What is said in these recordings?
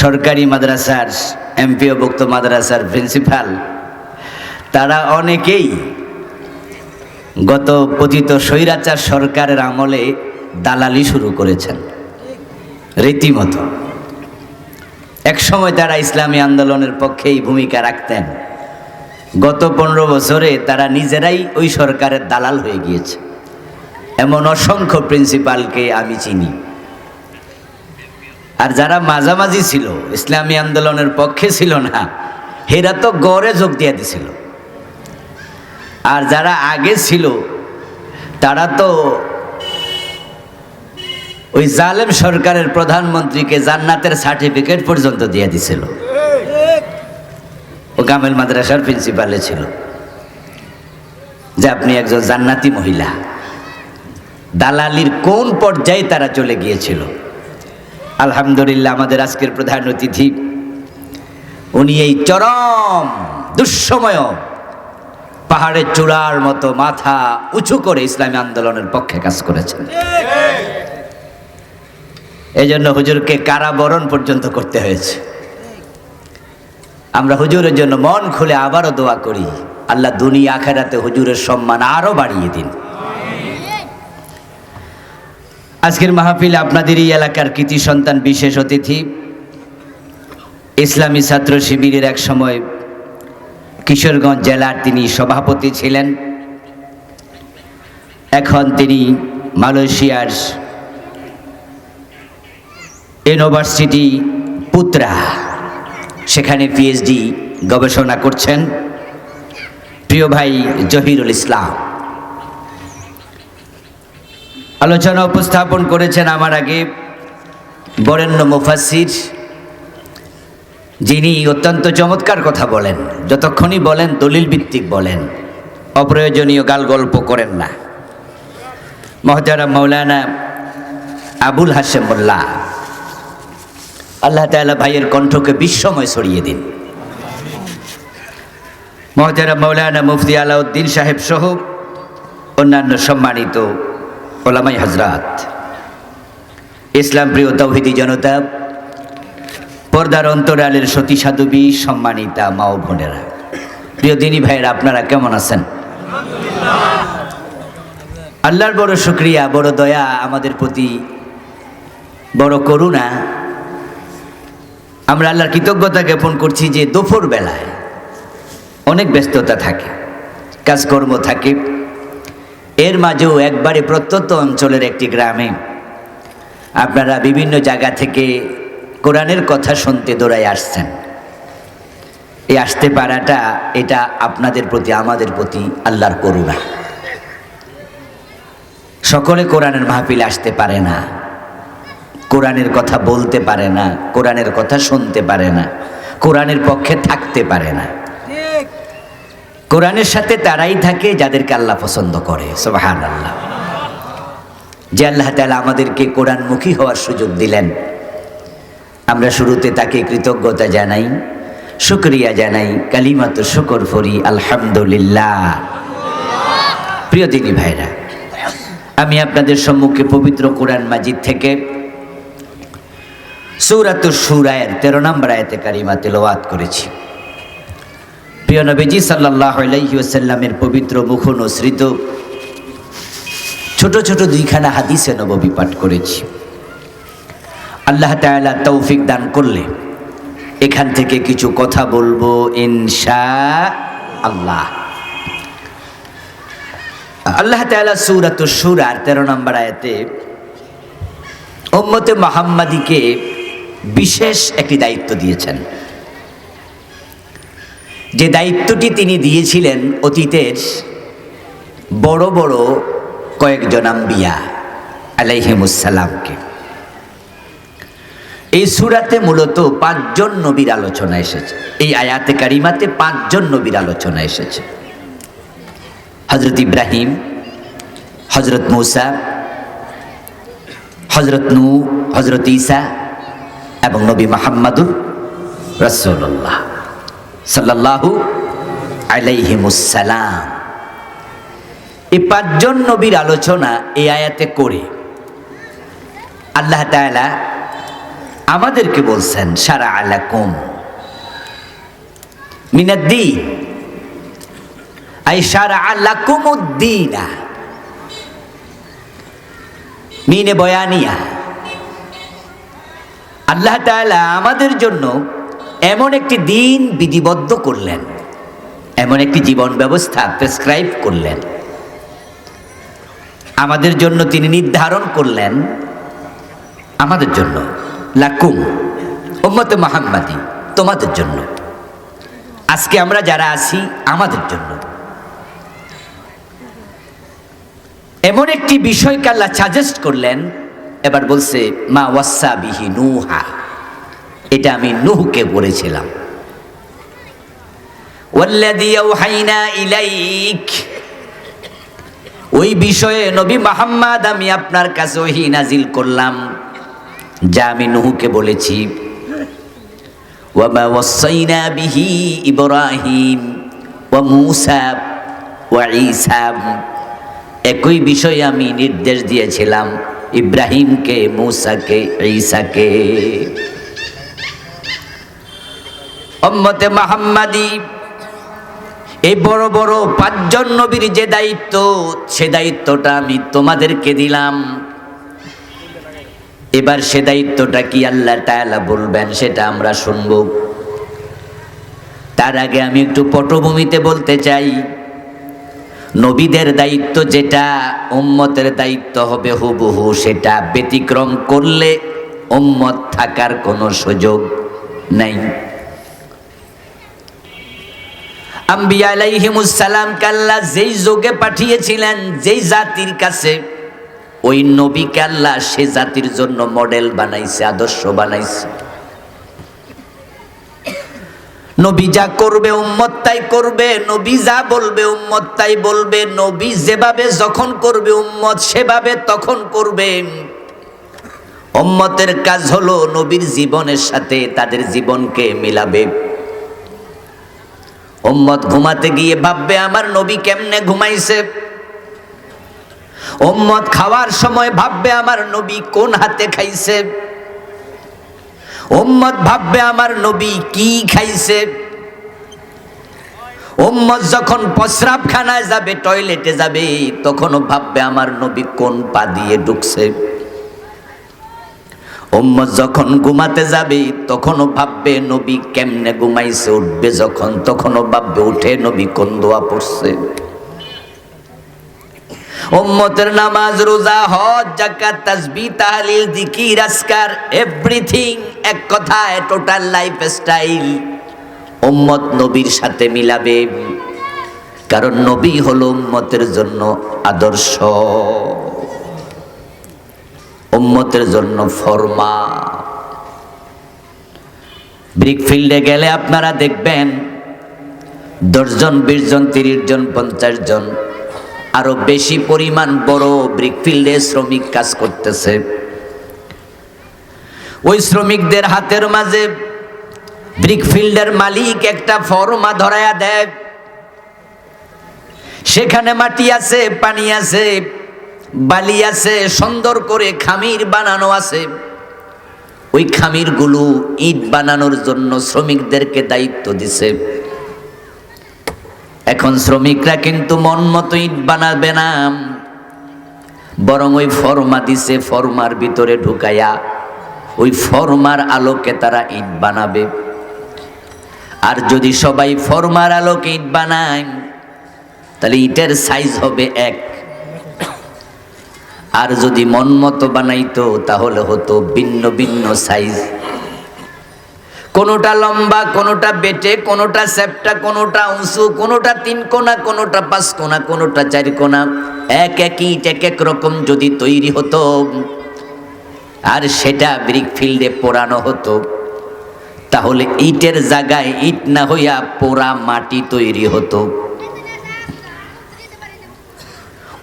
সরকারি মাদ্রাসার এমপিওভুক্ত মাদ্রাসার প্রিন্সিপাল, তারা অনেকেই গত পতিত স্বৈরাচার সরকারের আমলে দালালি শুরু করেছেন, রীতিমতো। একসময় তারা ইসলামী আন্দোলনের পক্ষেই ভূমিকা রাখতেন। গত পনেরো বছরে তারা নিজেরাই ওই সরকারের দালাল হয়ে গিয়েছে। এমন অসংখ্য প্রিন্সিপালকে আমি চিনি। আর যারা মাঝামাঝি ছিল, ইসলামী আন্দোলনের পক্ষে ছিল না, হেরা তো গড়ে যোগ দিয়ে দিছিল। আর যারা আগে ছিল, তারা তো ওই জালেম সরকারের প্রধানমন্ত্রীকে জান্নাতের সার্টিফিকেট পর্যন্ত দিয়ে দিছিল। ও কামেল মাদ্রাসার প্রিন্সিপালে ছিল। যে আপনি একজন জান্নাতি মহিলা, দালালির কোন পর্যায়ে তারা চলে গিয়েছিল? আলহামদুলিল্লাহ, আমাদের আজকের প্রধান অতিথি। উনি এই চরম দুঃসময় পাহাড়ের চূড়ার মতো মাথা উঁচু করে ইসলামী আন্দোলনের পক্ষে কাজ করেছেন। এই জন্য হুজুরকে কারাবরণ পর্যন্ত করতে হয়েছে। আমরা হুজুরের জন্য মন খুলে আবারও দোয়া করি, আল্লাহ দুনিয়া আখেরাতে হুজুরের সম্মান আরও বাড়িয়ে দিন। আজকের মাহফিলে আপনাদেরই এলাকার কৃতি সন্তান, বিশেষ অতিথি, ইসলামী ছাত্র শিবিরের এক সময় কিশোরগঞ্জ জেলার তিনি সভাপতি ছিলেন। এখন তিনি মালয়েশিয়ার ইউনিভার্সিটি পুত্রা। সেখানে পিএইচডি গবেষণা করছেন। প্রিয় ভাই জহিরুল ইসলাম। আলোচনা উপস্থাপন করেছেন আমার আগে বরেণ্য মুফাসির যিনি অত্যন্ত চমৎকার কথা বলেন, যতক্ষণই বলেন দলিল ভিত্তিক বলেন, অপ্রয়োজনীয় গাল গল্প করেন না। মহতারা মৌলানা আবুল হাসেম মোল্লা, আল্লাহ তাআলা ভাইয়ের কণ্ঠকে বিশ্বময় ছড়িয়ে দিন। মহতারা মৌলানা মুফতি আলাউদ্দিন সাহেব সহ অন্যান্য সম্মানিত ওলামাই হজরত ইসলাম প্রিয় তৌহিদি জনতা, পর্দার অন্তরালের সতী সাধবী সম্মানিতা মা ও বোনেরা, প্রিয় দিনী ভাইয়েরা, আপনারা কেমন আছেন? আল্লাহর বড় শুক্রিয়া, বড় দয়া, আমাদের প্রতি বড় করুণা। আমরা আল্লাহর কৃতজ্ঞতা জ্ঞাপন করছি যে দুপুর বেলায় অনেক ব্যস্ততা থাকে, কাজকর্ম থাকে এর মাঝেও একবারে প্রত্যন্ত অঞ্চলের একটি গ্রামে। আপনারা বিভিন্ন জায়গা থেকে কোরআনের কথা শুনতে দৌড়াই আসছেন। এই আসতে পারাটা এটা আপনাদের প্রতি, আমাদের প্রতি আল্লাহর করুণা। সকলে কোরআনের মাহফিল আসতে পারে না। কোরআনের কথা বলতে পারে না, কোরআনের কথা শুনতে পারে না, কোরআনের পক্ষে থাকতে পারে না। কোরআনের সাথে তারাই থাকে যাদেরকে আল্লাহ পছন্দ করে সোহান আল্লাহ যে আল্লাহ তালা আমাদেরকে কোরআনমুখী হওয়ার সুযোগ দিলেন। আমরা শুরুতে তাকে কৃতজ্ঞতা জানাই, শুক্রিয়া জানাই কালিমাত শুকর ফরি আলহামদুলিল্লাহ। প্রিয় দিনী ভাইরা, আমি আপনাদের সম্মুখে পবিত্র কোরআন মাজিদ থেকে সৌরাত সুরায়ের তেরো নম্বর আয়তে কারিমা তেলোয়াত করেছি। প্রিয় নবীজি সাল্লাহ আলাইসাল্লামের পবিত্র মুখ নসৃত ছোট ছোট দুইখানা হাদিসে নববী পাঠ করেছি। আল্লাহ তাআলা তৌফিক দান করলে এখান থেকে কিছু কথা বলব ইনশা আল্লাহ। আল্লাহ তাআলা সূরাত সুরার তেরো নম্বর আয়াতে উম্মতে মোহাম্মদীকে বিশেষ একটি দায়িত্ব দিয়েছেন। যে দায়িত্বটি তিনি দিয়েছিলেন অতীতের বড় বড় কয়েকজন আম্বিয়া আলাইহিমুসালামকে এই সুরাতে মূলত পাঁচজন নবীর আলোচনা এসেছে। এই আয়াতে কারিমাতে পাঁচজন নবীর আলোচনা এসেছে। হজরত ইব্রাহিম হজরত মৌসা হজরত নু হজরত ঈসা এবং নবী মাহাম্মাদুর রসুল্লাহ সাল্লাল্লাহু আলাইহিমুসালাম এই পাঁচজন নবীর আলোচনা এই আয়াতে করে আল্লাহ তাআলা আমাদেরকে বলছেন, সারা আলাকুম মিনাদ্দিন। আই সারা আলাকুম উদ্দিনা মিনে বয়ানিয়া। আল্লাহ তাআলা আমাদের জন্য এমন একটি দিন বিধিবদ্ধ করলেন। এমন একটি জীবন ব্যবস্থা প্রেসক্রাইব করলেন। আমাদের জন্য তিনি নির্ধারণ করলেন। আমাদের জন্য। লাকুম, উম্মতে মাহাম্মাদি, তোমাদের জন্য। আজকে আমরা যারা আছি, আমাদের জন্য। এমন একটি বিষয়কে আল্লাহ সাজেস্ট করলেন। এবার বলছে, মা ওয়াসা বিহি নুহা। এটা আমি নুহকে বলেছিলাম। ওই বিষয়ে নবী মোহাম্মদ আমি আপনার কাছে ওহি নাজিল করলাম, যা আমি নুহুকে বলেছি। ওয়ামা ওয়াসাইনা বিহি ইব্রাহিম ওয়া ঈসা। একই বিষয়ে আমি নির্দেশ দিয়েছিলাম ইব্রাহিমকে, মূসাকে, ঈসাকে। উম্মতে মুহাম্মাদি, এই বড় বড় পাঁচজন নবীর যে দায়িত্ব, সে দায়িত্বটা আমি তোমাদেরকে দিলাম। এবার সে দায়িত্বটা কি আল্লাহ তাআলা বলবেন, সেটা আমরা শুনব। তার আগে আমি একটু পটভূমিতে বলতে চাই, নবীদের দায়িত্ব যেটা, উম্মতের দায়িত্ব হবে হুবহু সেটা ব্যতিক্রম করলে উম্মত থাকার কোনো সুযোগ নাই। আম্বিয়া আলাইহিমুসালাম কাল্লা যেই যোগে পাঠিয়েছিলেন, যেই জাতির কাছে, ওই নবীকে আল্লাহ সে জাতির জন্য মডেল বানাইছে, আদর্শ বানাইছে। নবী যা করবে উম্মত তাই করবে, নবী যা বলবে উম্মত তাই বলবে, নবী যেভাবে যখন করবে উম্মত সেভাবে তখন করবে। উম্মতের কাজ হলো নবীর জীবনের সাথে তাদের জীবনকে মিলাবে। উম্মত ঘুমাতে গিয়ে ভাববে, আমার নবী কেমনে ঘুমাইছে? উম্মত খাওয়ার সময় ভাববে, আমার নবী কোন হাতে খাইছে? উম্মত ভাববে, আমার নবী কি খাইছে? উম্মত যখন প্রস্রাবখানায় যাবে, টয়লেটে যাবে, তখনও ভাববে, আমার নবী কোন পা দিয়ে ঢুকছে? উম্মত যখন ঘুমাতে যাবে, তখনও ভাববে নবী কেমনে ঘুমাইছে উঠবে যখন, তখনও ভাববে উঠে নবী কোন দোয়া পড়ছে। উম্মতের নামাজ, রোজা, হজ জাকাত তাসবিহ তাহলিল, জিকির আসকার এভরিথিং এক কথায় টোটাল লাইফ স্টাইল উম্মত নবীর সাথে মিলাবে। কারণ নবী হলো উম্মতের জন্য আদর্শ। উম্মতের জন্য ফরমা। ব্রিকফিল্ডে গেলে আপনারা দেখবেন দশজন বিশ জন তিরিশ জন পঞ্চাশ জন আরও বেশি পরিমাণ বড় ব্রিকফিল্ডে শ্রমিক কাজ করতেছে। ওই শ্রমিকদের হাতের মাঝে ব্রিকফিল্ডের মালিক একটা ফরমা ধরায়া দেয়। সেখানে মাটি আছে, পানি আছে বালি আছে, সুন্দর করে খামির বানানো আছে। ওই খামিরগুলো ইট বানানোর জন্য শ্রমিকদেরকে দায়িত্ব দিছে। এখন শ্রমিকরা কিন্তু মন মতো ইট বানাবে না। বরং ওই ফরমা দিছে, ফরমার ভিতরে ঢুকাইয়া ওই ফরমার আলোকে তারা ইট বানাবে। আর যদি সবাই ফরমার আলোকে ইট বানায়, তাহলে ইটের সাইজ হবে এক। আর যদি মন মতো বানাইতো, তাহলে হতো ভিন্ন ভিন্ন সাইজ কোনোটা লম্বা, কোনোটা বেটে, কোনোটা সেপটা কোনোটা উঁচু, কোনোটা তিন কোনা, কোনোটা পাঁচ কোনা, কোনোটা চার কোনা, এক এক ইট এক এক রকম যদি তৈরি হতো। আর সেটা ব্রিক ফিল্ডে পোড়ানো হতো। তাহলে ইটের জায়গায় ইট না হইয়া পোড়া মাটি তৈরি হতো।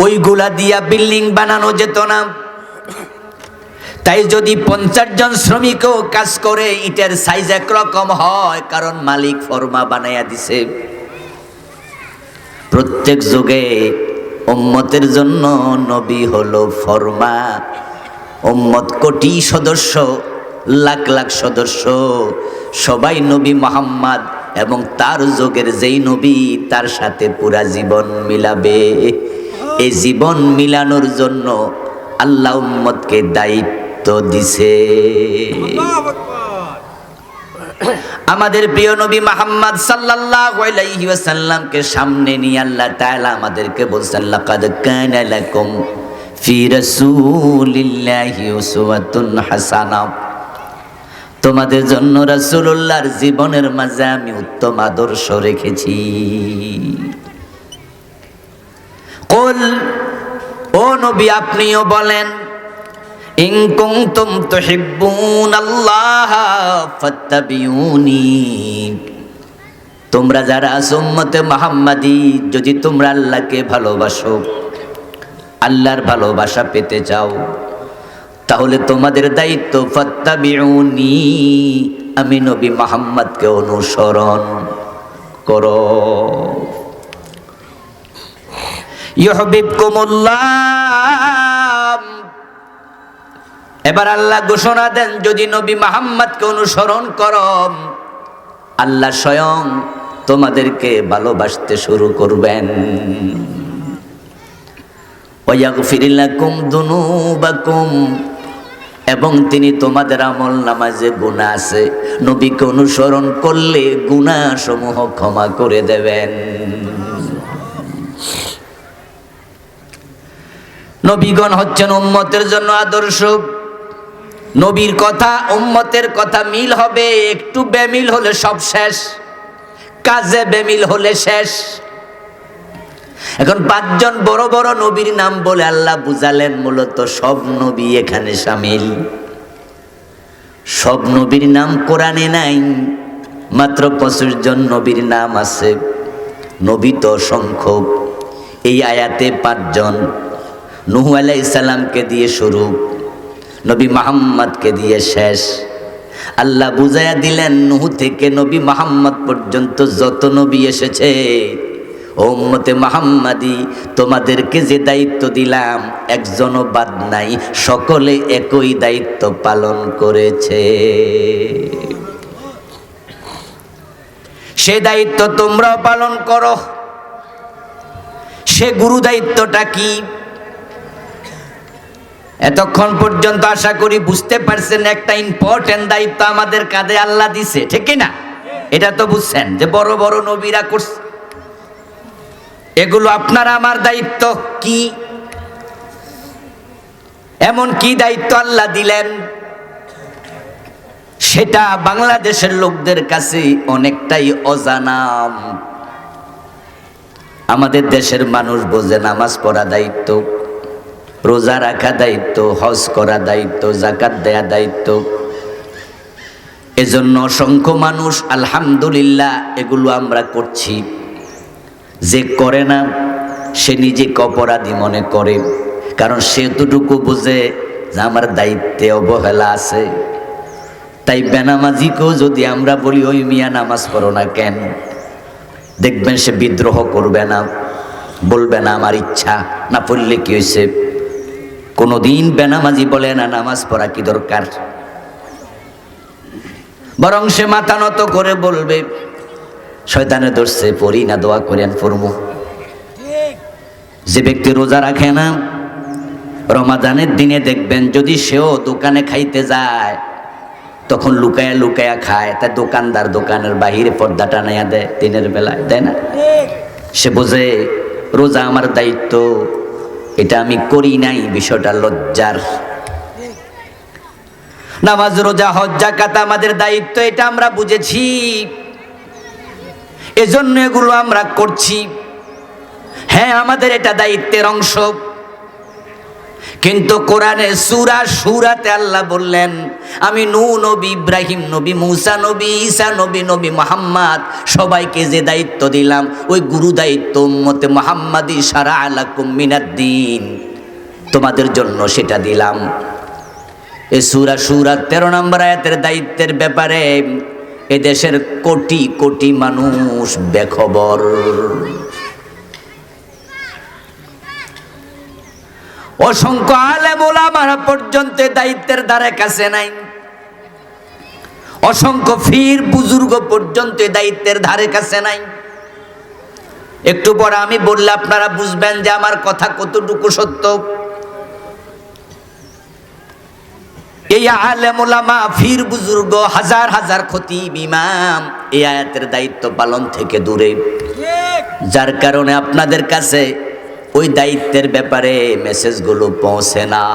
ওইগুলা দিয়া বিল্ডিং বানানো যেত না। তাই যদি পঞ্চাশ জন শ্রমিকও কাজ করে, ইটের সাইজ একরকম হয়, কারণ মালিক ফরমা বানাইয়া দিছে। প্রত্যেক যুগে উম্মতের জন্য নবী হলো ফরমা। উম্মত কোটি সদস্য, লাখ লাখ সদস্য। সবাই নবী মোহাম্মদ এবং তার যুগের যেই নবী, তার সাথে পুরা জীবন মিলাবে। এই জীবন মিলানোর জন্য আল্লাহ উম্মতকে দায়িত্ব দিছে। আমাদের প্রিয় নবী মোহাম্মদ সাল্লাল্লাহু আলাইহি ওয়াসাল্লামকে সামনে নিয়ে আল্লাহ তাআলা আমাদেরকে বলছেন, লাকাদ কানা লাকুম ফি রাসূলিল্লাহি উসওয়াতুন হাসানা। তোমাদের জন্য রাসূলুল্লাহর জীবনের মাঝে আমি উত্তম আদর্শ রেখেছি। কুল, ও নবী আপনিও বলেন, ইন কুনতুম তুহিব্বুন আল্লাহ ফাত্তাবিউনি। তোমরা যারা সুম্মতে মুহাম্মাদি, যদি তোমরা আল্লাহকে ভালোবাসো, আল্লাহর ভালোবাসা পেতে চাও, তাহলে তোমাদের দায়িত্ব ফাত্তাবিউনি। আমি নবী মুহাম্মদকে অনুসরণ করো। ইউহিব্বুকুমুল্লাহ। এবার আল্লাহ ঘোষণা দেন, যদি নবী মোহাম্মদকে অনুসরণ করম আল্লাহ স্বয়ং তোমাদেরকে ভালোবাসতে শুরু করবেন। ওয়াগফিরিলাকুম দুনুবাকুম, এবং তিনি তোমাদের আমল নামাজে গুণা আছে। নবীকে অনুসরণ করলে গুণা সমূহ ক্ষমা করে দেবেন। নবীগণ হচ্ছেন উম্মতের জন্য আদর্শ। নবীর কথা, উম্মতের কথা মিল হবে, একটু বেমিল হলে সব শেষ, কাজে বেমিল হলে শেষ। এখন পাঁচজন বড় বড় নবীর নাম বলে আল্লাহ বুঝালেন, মূলত সব নবী এখানে সামিল। সব নবীর নাম কোরআনে নাই, মাত্র পঁচিশ জন নবীর নাম আছে। নবী তো অসংখ্য। এই আয়াতে পাঁচজন নুহু আলাই ইসালামকে দিয়ে শুরু, নবী মাহাম্মদকে দিয়ে শেষ। আল্লাহ বুঝাইয়া দিলেন, নুহু থেকে নবী মাহাম্মদ পর্যন্ত যত নবী এসেছে ওম্মতে মাহাম্মাদি, তোমাদেরকে যে দায়িত্ব দিলাম, একজনও বাদ নাই, সকলে একই দায়িত্ব পালন করেছে। সে দায়িত্ব তোমরাও পালন করো। সে গুরু দায়িত্বটা কি? এতক্ষণ পর্যন্ত আশা করি বুঝতে পারছেন একটা ইম্পর্টেন্ট দায়িত্ব আমাদের কাঁধে আল্লাহ দিছে, ঠিক না? এটা তো বুঝছেন যে বড় বড় নবীরা করছে। এগুলো আপনার আমার দায়িত্ব কি? এমন কি দায়িত্ব আল্লাহ দিলেন? সেটা বাংলাদেশের লোকদের কাছে অনেকটাই অজানাম। আমাদের দেশের মানুষ বোঝে নামাজ পড়া দায়িত্ব। রোজা রাখা দায়িত্ব, হজ করা দায়িত্ব জাকাত দেয়া দায়িত্ব। এজন্য অসংখ্য মানুষ, আলহামদুলিল্লাহ, এগুলো আমরা করছি। যে করে না, সে নিজেকে অপরাধী মনে করে। কারণ সে এতটুকু বোঝে যে আমার দায়িত্বে অবহেলা আছে। তাই বেনামাজিকেও যদি আমরা বলি, ওই মিয়া নামাজ পড়ো না কেন? দেখবেন সে বিদ্রোহ করবে না, বলবে না, আমার ইচ্ছা না পড়লে কি হয়েছে কোনোদিন বেনামাজি বলে না, নামাজ পড়া কি দরকার? বরং সে মাথা নত করে বলবে, শয়তানে ধরছে, পড়ি না, দোয়া করেন ফরমু যে ব্যক্তি রোজা রাখে না, রমাদানের দিনে দেখবেন যদি সেও দোকানে খাইতে যায়, তখন লুকায়া লুকায়া খায় তাই দোকানদার দোকানের বাহিরে পর্দা টানাইয়া দেয় দিনের বেলায় দেয় না? সে বোঝে, রোজা আমার দায়িত্ব এটা আমি করি নাই, বিষয়টা লজ্জার। নামাজ, রোজা, হজ জাকাত আমাদের দায়িত্ব, এটা আমরা বুঝেছি। এজন্য এগুলো আমরা করছি। হ্যাঁ আমাদের এটা দায়িত্বের অংশ। কিন্তু কোরআনে সুরা সুরাতে আল্লাহ বললেন, আমি নু নবী ইব্রাহিম, নবী মুসা, নবী ঈসা, নবী নবী মোহাম্মদ, সবাইকে যে দায়িত্ব দিলাম, ওই গুরু দায়িত্ব মতে মোহাম্মদী সারা আলাকুম মিনাদ্দিন তোমাদের জন্য সেটা দিলাম। এ সুরা সুরা তেরো নম্বর আয়াতের দায়িত্বের ব্যাপারে এদেশের কোটি কোটি মানুষ বেখবর। অসংখ্য আলেম ওলামারা পর্যন্ত দায়িত্বের দ্বারে কাছে নাই। অসংখ্য ফির বুজুর্গ পর্যন্ত দায়িত্বের ধারে কাছে নাই। একটু পরে আমি বললে আপনারা বুঝবেন যে আমার কথা কতটুকু সত্য। এই আলেম ওলামা ফির বুজুর্গ, হাজার হাজার ক্ষতি ইমাম এই আয়াতের দায়িত্ব পালন থেকে দূরে। যার কারণে আপনাদের কাছে ওই দায়িত্বের ব্যাপারে মেসেজগুলো পৌঁছে না।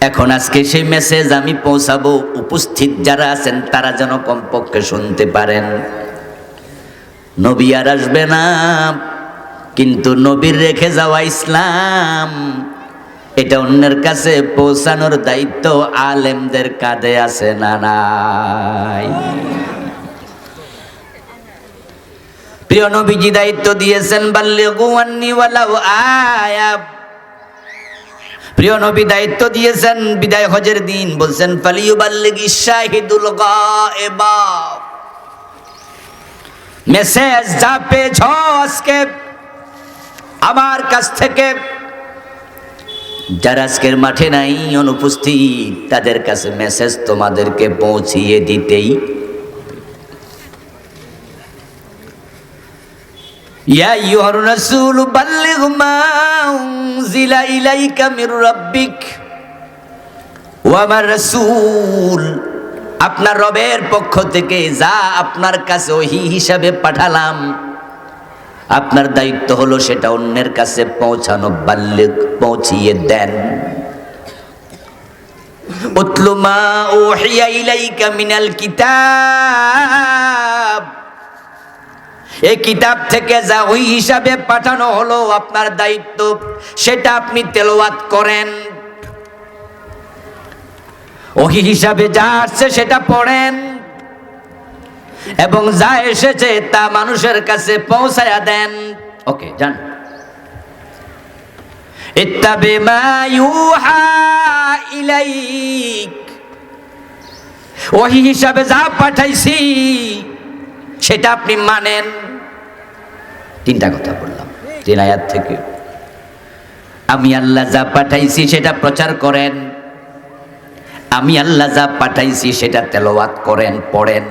এখন আজকে সেই মেসেজ আমি পৌঁছাবো। উপস্থিত যারা আছেন, তারা যেন কমপক্ষে শুনতে পারেন। নবী আর আসবে না, কিন্তু নবীর রেখে যাওয়া ইসলাম, এটা অন্যের কাছে পৌঁছানোর দায়িত্ব আলেমদের কাঁধে আছে না নাই? প্রিয় নবীজি দায়িত্ব দিয়েছেন বাল্যে গুয়ান্নি ওয়ালাউ আয়া প্রিয় নবী দায়িত্ব দিয়েছেন, বিদায় হজের দিন বলছেন ফালিউ বাল্লিগি শাহিদুল গায়েবা। মেসেজ যা পেয়েছ আজকে, আমার কাছ থেকে, যারা আজকের মাঠে নাই, অনুপস্থিত, তাদের কাছে মেসেজ তোমাদেরকে পৌঁছিয়ে দিতেই يا أيها الرسول بلغ ما أنزل إليك من ربك وما الرسول আপনার রবের পক্ষ থেকে যা আপনার কাছে ওহি হিসাবে পাঠালাম আপনার দায়িত্ব হলো সেটা অন্যের কাছে পৌঁছানো বাল্যে পৌঁছিয়ে দেন উতলু মা ওহিয়া ইলাইকা মিনাল কিতাব এই কিতাব থেকে যা ওই হিসাবে পাঠানো হলো আপনার দায়িত্ব, সেটা আপনি তেলাওয়াত করেন। ওই হিসাবে যা আসছে সেটা পড়েন। এবং যা এসেছে তা মানুষের কাছে পৌঁছায়া দেন। ওকে, যান। ইত্তাবি ইলাইক। ওহি হিসাবে যা পাঠাইছি, সেটা আপনি মানেন। তিনটা কথা বললাম। তিন আয়াত থেকে। আমি আল্লাহ যা পাঠাইছি সেটা প্রচার করেন। আমি আল্লাহ যা পাঠাইছি সেটা তেলাওয়াত করেন, পড়েন।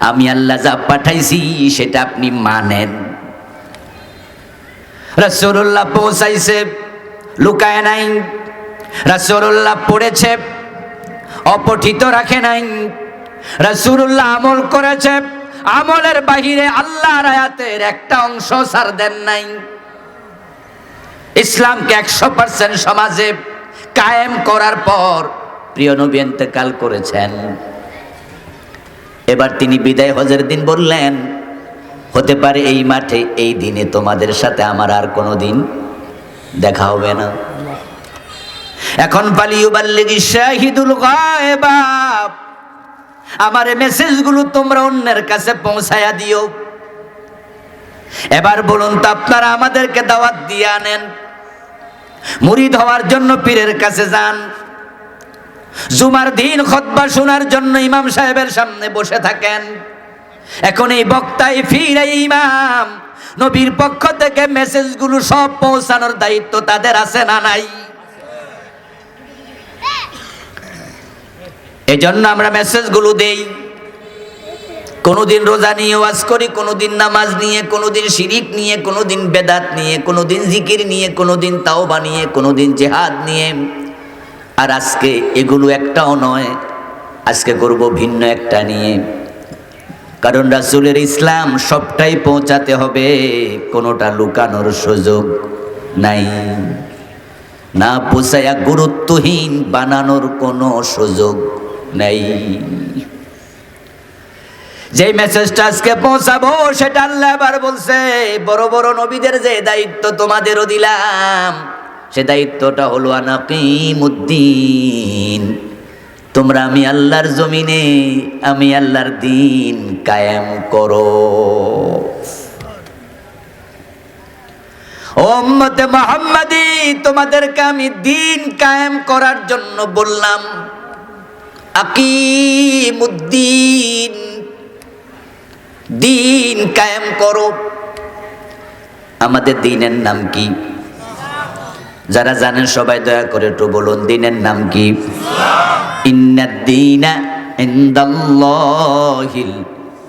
আমি আল্লাহ যা পাঠাইছি সেটা আপনি মানেন। রাসূলুল্লাহ পৌঁছাইছে, লুকায় নাই। রাসূলুল্লাহ পড়েছে, অপঠিত রাখে নাই। রাসূলুল্লাহ আমল করেছে। আমলের বাহিরে আল্লাহর আয়াতের একটা অংশ ছাড় দেন নাই। ইসলামকে একশো পার্সেন্ট সমাজে কায়েম করার পর প্রিয় নবী এতেকাল করেছেন। এবার তিনি বিদায় হজের দিন বললেন, হতে পারে এই মাঠে এই দিনে তোমাদের সাথে আমার আর কোনো দিন দেখা হবে না। এখন পালিউ বাল্লিগি শাহিদুল গায়বা আমার মেসেজগুলো তোমরা অন্যের কাছে পৌঁছায়া দিও। এবার বলুন তো, আপনারা আমাদেরকে দাওয়াত দিয়ে আনেন। মুরিদ হওয়ার জন্য পীরের কাছে যান। জুমার দিন খতবা শোনার জন্য ইমাম সাহেবের সামনে বসে থাকেন। এখন এই বক্তায় ফিরে ইমাম। নবীর পক্ষ থেকে মেসেজগুলো সব পৌঁছানোর দায়িত্ব তাদের আছে না নাই? এজন্য আমরা মেসেজগুলো দেই। কোনোদিন রোজা নিয়ে ওয়াজ করি, কোনোদিন নামাজ নিয়ে, কোনোদিন শিরিক নিয়ে, কোনোদিন বেদাত নিয়ে, কোনোদিন জিকির নিয়ে, কোনোদিন তাওবা নিয়ে, কোনোদিন জেহাদ নিয়ে। আর আজকে এগুলো একটাও নয়, আজকে করব ভিন্ন একটা নিয়ে। কারণ রাসুলের ইসলাম সবটাই পৌঁছাতে হবে, কোনোটা লুকানোর সুযোগ নাই। না পোষায়া গুরুত্বহীন বানানোর কোনো সুযোগ নেই। যে মেসেজটা আজকে পৌঁছাবো, সেটা আল্লাহ এবার বলছে, বড় বড় নবীদের যে দায়িত্ব তোমাদেরও দিলাম, সে দায়িত্বটা হলো আনাকিমুদ্দিন। তোমরা আমি আল্লাহর জমিনে, আমি আল্লাহর দিন কায়েম করো। ওম্মতে মোহাম্মদি, তোমাদেরকে আমি দিন কায়েম করার জন্য বললাম আকিমুদ্দিন, দিন কায়েম করো। আমাদের দিনের নাম কি? যারা জানেন সবাই দয়া করে একটু বলুন, দিনের নাম কি?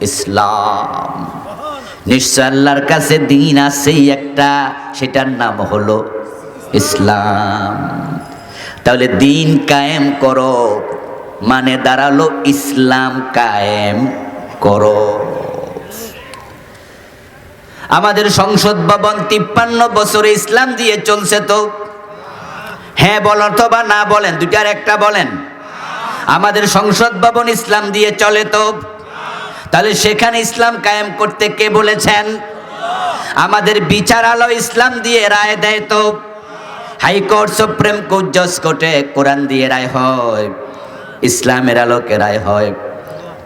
ইসলাম। নিশ্চয় আল্লাহর কাছে দিন আছে একটা, সেটার নাম হলো ইসলাম। তাহলে দিন কায়েম করো। মানে দাঁড়াল ইসলাম কায়েম করো। আমাদের সংসদ ভবন তিপ্পান্ন বছরে ইসলাম দিয়ে চলছে তো? হ্যাঁ বল অথবা না বলেন দুটার একটা বলেন। আমাদের সংসদ ভবন ইসলাম দিয়ে চলে তো? তাহলে সেখানে ইসলাম কায়েম করতে কে বলেছেন? আমাদের বিচারালয় ইসলাম দিয়ে রায় দেয় তো? হাইকোর্ট, সুপ্রিম কোর্ট, জজ কোর্টে কোরআন দিয়ে রায় হয়। ইসলামের আলোকে রায় হয়।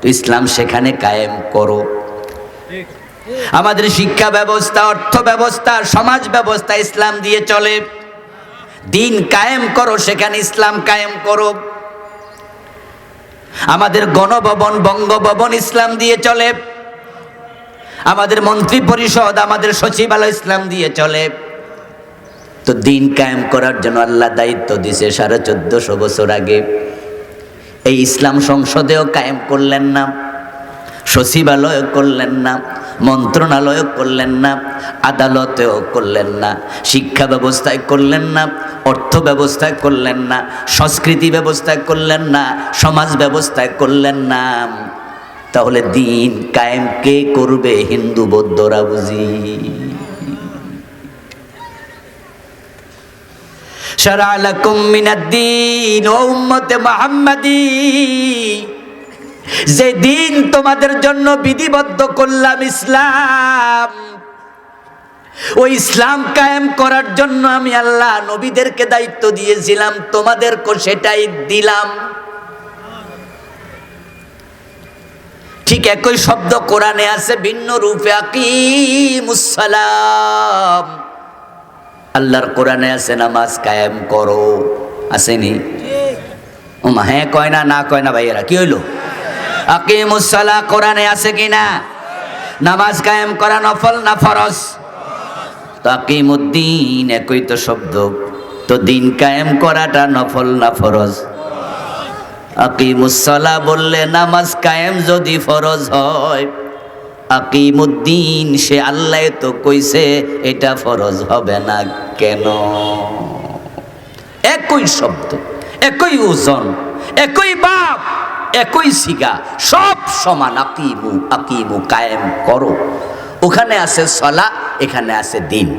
তো ইসলাম সেখানে কায়েম করো। আমাদের শিক্ষা ব্যবস্থা, অর্থ ব্যবস্থা, সমাজ ব্যবস্থা ইসলাম দিয়ে চলে। দিন কায়েম করো, সেখানে ইসলাম কায়েম করো। আমাদের গণভবন, বঙ্গভবন ইসলাম দিয়ে চলে। আমাদের মন্ত্রী পরিষদ, আমাদের সচিবালয় ইসলাম দিয়ে চলে। তো দিন কায়েম করার জন্য আল্লাহ দায়িত্ব দিছে সাড়ে চোদ্দশো বছর আগে। এই ইসলাম সংসদেও কায়েম করলেন না সচিবালয় করলেন না মন্ত্রণালয় করলেন না, আদালতেও করলেন না, শিক্ষা ব্যবস্থায় করলেন না, অর্থ ব্যবস্থায় করলেন না, সংস্কৃতি ব্যবস্থায় করলেন না, সমাজ ব্যবস্থায় করলেন না। তাহলে দিন কায়েম কে করবে হিন্দু বৌদ্ধরা বুঝি? মুহাম্মাদী যে দিন তোমাদের জন্য বিধিবদ্ধ করলাম ইসলাম। ওই ইসলাম কায়েম করার জন্য আমি আল্লাহ নবীদেরকে দায়িত্ব দিয়েছিলাম তোমাদেরকে সেটাই দিলাম। ঠিক একই শব্দ কোরআনে আছে, ভিন্ন রূপে আকিমুসালাম আল্লাহর কোরআনে আছে, নামাজ কায়েম করো। আসেনি? ও মা হ্যাঁ কয় না না কয় না ভাইয়েরা, কি হইল? আকিমুসালা কোরআনে আছে কি না? নামাজ কায়েম করা নফল না ফরজ? তো আকিমুদ্দিন, একই তো শব্দ। তো দিন কায়েম করাটা নফল না ফরজ? আকিমুসলা বললে নামাজ কায়েম যদি ফরজ হয় আকিমুদ্দিন, সে আল্লাহ তো কইছে, এটা ফরজ হবে না কেন? একই শব্দ, একই ওজন, একই বাপ, একই সিগা সব সমান আকিমু আকিমু কায়েম করো। ওখানে আছে সলা, এখানে আছে দিন।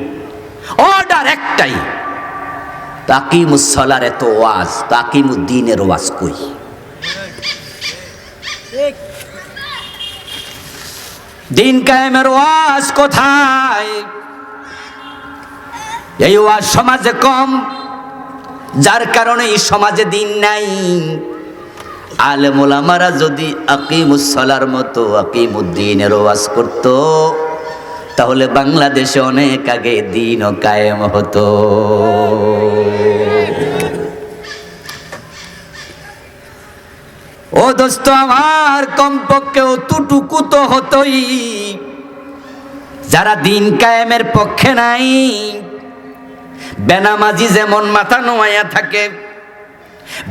অর্ডার একটাই তাকিমুসলার এত ওয়াজ, তাকিমুদ্দিনের ওয়াজ কই? দিন কায়েমের ওয়াজ কোথায়? এই ওয়াজ সমাজে কম, যার কারণে এই সমাজে দিন নাই। আলেমুলামারা যদি আকিমুসলার মতো আকিমুদ্দিনের ওয়াজ করত, তাহলে বাংলাদেশে অনেক আগে দিন কায়েম হতো। ও দোস্ত, আমার কমপক্ষে অতটুকু তো হতই। যারা দিন কায়েমের পক্ষে নাই, বেনামাজি যেমন মাথা নোয়াইয়া থাকে,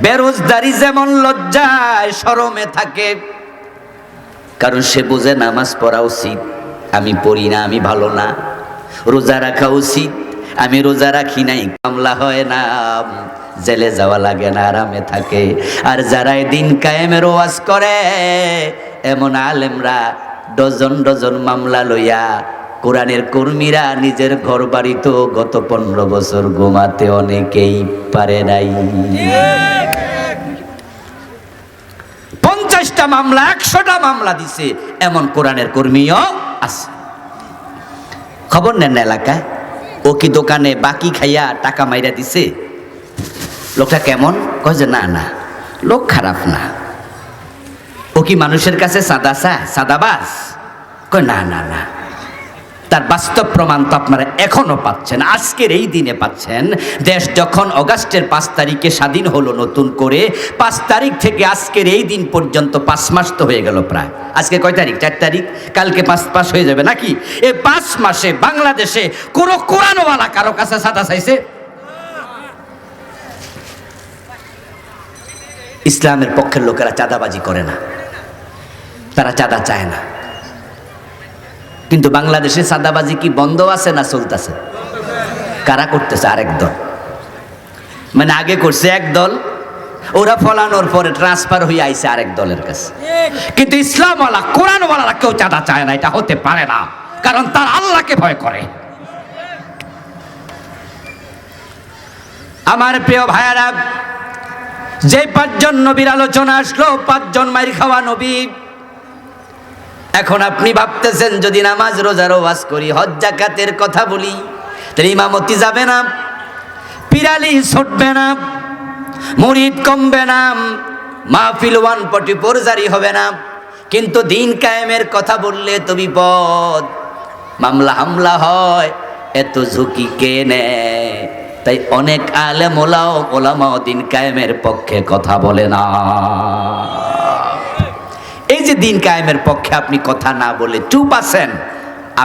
বেরোজদারি যেমন লজ্জায় সরমে থাকে, কারণ সে বোঝে নামাজ পড়া উচিত, আমি পড়ি না, আমি ভালো না, রোজা রাখা উচিত, আমি রোজা রাখি নাই, কামলা হয় না। জেলে যাওয়া লাগে না, আরামে থাকে। আর যারা দিন কায়েমের ওয়াজ করে, এমন আলেমরা ডজন ডজন মামলা লইয়া কোরআনের কর্মীরা নিজের ঘর বাড়ি তো গত পনেরো বছর ঘুমাতে অনেকেই পারে নাই। পঞ্চাশটা মামলা, একশোটা মামলা দিছে, এমন কোরআনের কর্মীও আছে। খবর নেন না এলাকায়? ও কি দোকানে বাকি খাইয়া টাকা মাইরা দিছে? লোকটা কেমন? কয় যে, না না, লোক খারাপ না। ও কি মানুষের কাছে সাদা সা সাদাবাস কয়, না না না, তার বাস্তব প্রমাণ তো আপনারা এখনও পাচ্ছেন, আজকের এই দিনে পাচ্ছেন। দেশ যখন অগাস্টের পাঁচ তারিখে স্বাধীন হলো নতুন করে, পাঁচ তারিখ থেকে আজকের এই দিন পর্যন্ত পাঁচ মাস তো হয়ে গেল প্রায়। আজকে কয় তারিখ? চার তারিখ? কালকে পাঁচ মাস হয়ে যাবে নাকি? এই পাঁচ মাসে বাংলাদেশে কোনো কোরআনওয়ালা কারও কাছে সাদা চাইছে? ইসলামের পক্ষের লোকেরা চাঁদাবাজি করে না। তারা চাঁদা চায় না। কিন্তু বাংলাদেশে চাঁদাবাজি কি বন্ধ আছে না চলতেছে? কারা করতেছে আরেক দল? মানে আগে করছে এক দল, ওরা ফলানোর পরে ট্রান্সফার হয়ে আইছে আরেক দলের কাছে। কিন্তু ইসলামওয়ালা, কোরআনওয়ালারা কেউ চাঁদা চায় না, এটা হতে পারে না, কারণ তার আল্লাহকে ভয় করে। আমার প্রিয় ভাইয়ারা যে পাঁচজন নবীর আলোচনা আসলো, পাঁচজন মাইর খাওয়া নবী। এখন আপনি ভাবতেছেন, যদি নামাজ রোজার ওয়াজ করি, হজ জাকাতের কথা বলি, তাহলে ইমামতি যাবে না, পিরালি ছুটবে না, মুরিদ কমবে না, মাহফিল ওয়ান পটি জারি হবে না। কিন্তু দিন কায়েমের কথা বললে তো বিপদ। মামলা হামলা হয়, এত ঝুঁকি কে নেয়? তাই অনেক আলেম ওলাও, ওলামাও দিন কায়েমের পক্ষে কথা বলে না। এই যে দিন কায়েমের পক্ষে আপনি কথা না বলে চুপ আছেন,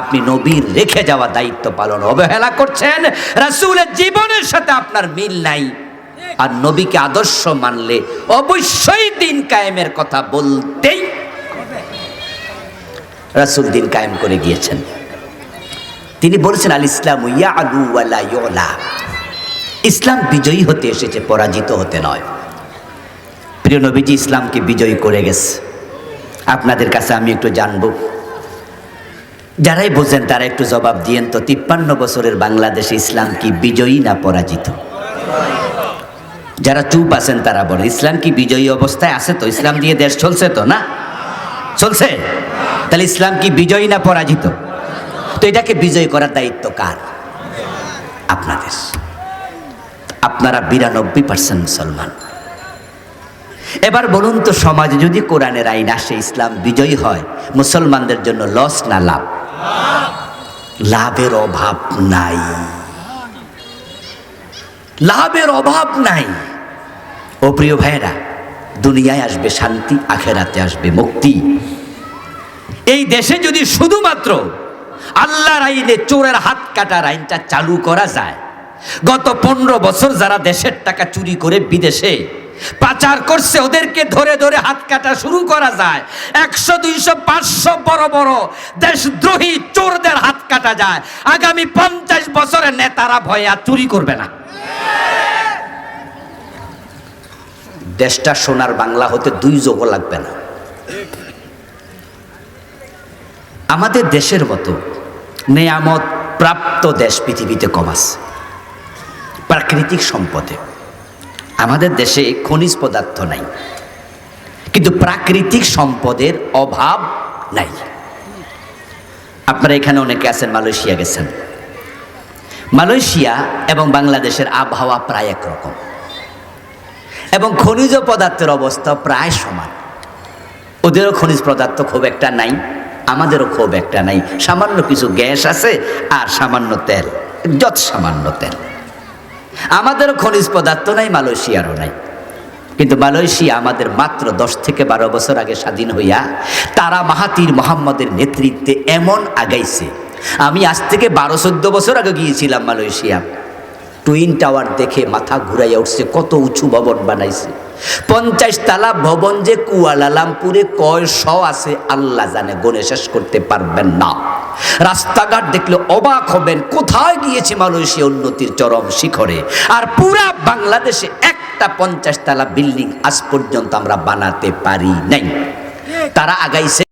আপনি নবীর রেখে যাওয়া দায়িত্ব পালন অবহেলা করছেন, রাসূলের জীবনের সাথে আপনার মিল নাই। আর নবীকে আদর্শ মানলে অবশ্যই দিন কায়েমের কথা বলতেই রাসূল দিন কায়েম করে গিয়েছেন। তিনি বলেছেন আল ইসলাম ইয়া আলু ওয়ালা ইসলাম বিজয়ী হতে এসেছে, পরাজিত হতে নয়। প্রিয় নবীজি, ইসলামকে বিজয়ী করে গেছে। আপনাদের কাছে আমি একটু জানব। যারাই বোঝেন, তারা একটু জবাব দিয়েন তো, তিপ্পান্ন বছরের বাংলাদেশে ইসলাম কি বিজয়ী না পরাজিত? যারা চুপ আছেন, তারা বলে ইসলাম কি বিজয়ী অবস্থায় আছে তো? ইসলাম দিয়ে দেশ চলছে তো, না? চলছে? তাহলে ইসলাম কি বিজয়ী না পরাজিত? তো এটাকে বিজয়ী করার দায়িত্ব কার? আপনাদের। আপনারা বিরানব্বই পার্সেন্ট মুসলমান। এবার বলুন তো, সমাজে যদি কোরআনের আইন আসে, ইসলাম বিজয়ী হয়, মুসলমানদের জন্য লস না লাভ? লাভের অভাব নাই। লাভের অভাব নাই। ও প্রিয় ভাইয়েরা, দুনিয়ায় আসবে শান্তি, আখেরাতে আসবে মুক্তি। এই দেশে যদি শুধুমাত্র আল্লাহর আইনে চোরের হাত কাটার আইনটা চালু করা যায় গত পনেরো বছর যারা দেশের টাকা চুরি করে বিদেশে পাচার করছে, ওদেরকে ধরে ধরে হাত কাটা শুরু করা যায়। একশো, দুইশো, পাঁচশো বড় বড় দেশদ্রোহী চোরদের হাত কাটা যায়। আগামী পঞ্চাশ বছরের নেতারা ভয়ে আর চুরি করবে না। দেশটা সোনার বাংলা হতে দুই যোগও লাগবে না। আমাদের দেশের মতো নেয়ামত প্রাপ্ত দেশ পৃথিবীতে কম আছে। প্রাকৃতিক সম্পদে। আমাদের দেশে খনিজ পদার্থ নাই, কিন্তু প্রাকৃতিক সম্পদের অভাব নাই। আপনারা এখানে অনেকে আছেন, মালয়েশিয়া গেছেন। মালয়েশিয়া এবং বাংলাদেশের আবহাওয়া প্রায় একরকম। এবং খনিজ পদার্থের অবস্থা প্রায় সমান। ওদেরও খনিজ পদার্থ খুব একটা নাই, আমাদেরও খুব একটা নাই। সামান্য কিছু গ্যাস আছে আর সামান্য তেল, যত সামান্য তেল। আমাদেরও খনিজ পদার্থ নাই, মালয়েশিয়ারও নাই। কিন্তু মালয়েশিয়া আমাদের মাত্র দশ থেকে বারো বছর আগে স্বাধীন হইয়া তারা মাহাতির মোহাম্মদের নেতৃত্বে এমন আগাইছে। আমি আজ থেকে বারো চোদ্দ বছর আগে গিয়েছিলাম মালয়েশিয়া। টুইন টাওয়ার দেখে মাথা ঘুরাইয়া উঠছে, কত উঁচু ভবন বানাইছে। পঞ্চাশ তালা ভবন যে কুয়ালালামপুরে কয় শ আছে, আল্লাহ জানে, গণে শেষ করতে পারবেন না। রাস্তাঘাট দেখলে অবাক হবেন, কোথায় গিয়েছে মালয়েশিয়া উন্নতির চরম শিখরে? আর পুরা বাংলাদেশে একটা পঞ্চাশ তালা বিল্ডিং আজ পর্যন্ত আমরা বানাতে পারি নাই। তারা আগাইছে